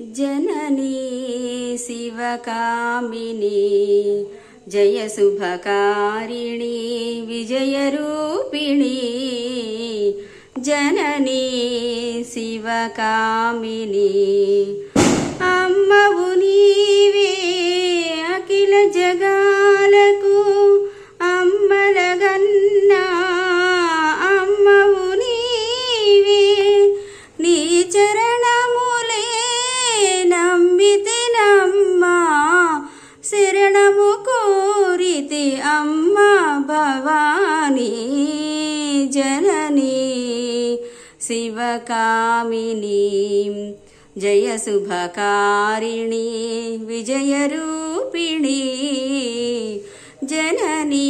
जननी शिवकामिनी जय शुभकारिणी विजयरूपिणी जननी शिवकामिनी अम्मवु नीवे अखिल जग ప్రీతి అమ్మ భవానీ జననీ శివకామిని జయ శుభకారిణి విజయరూపిణి జననీ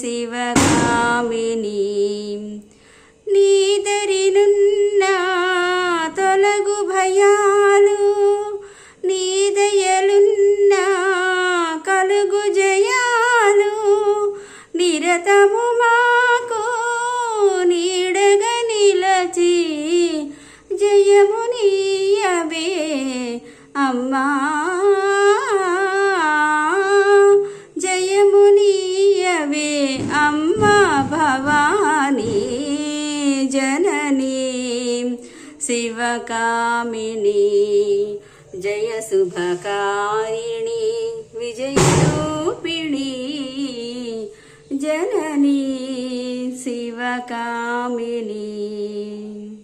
శివకామిని. నీదరినున్న తొలగు భయాలు నీ దయలున్న కలుగు జ నిరతము మాకు నీడగా నిలచి జయము నీయవే అమ్మా. జయము నీయవే అమ్మా భవానీ జననీ శివకామిని జయ శుభకారిణి. जननी शिवकामिनी।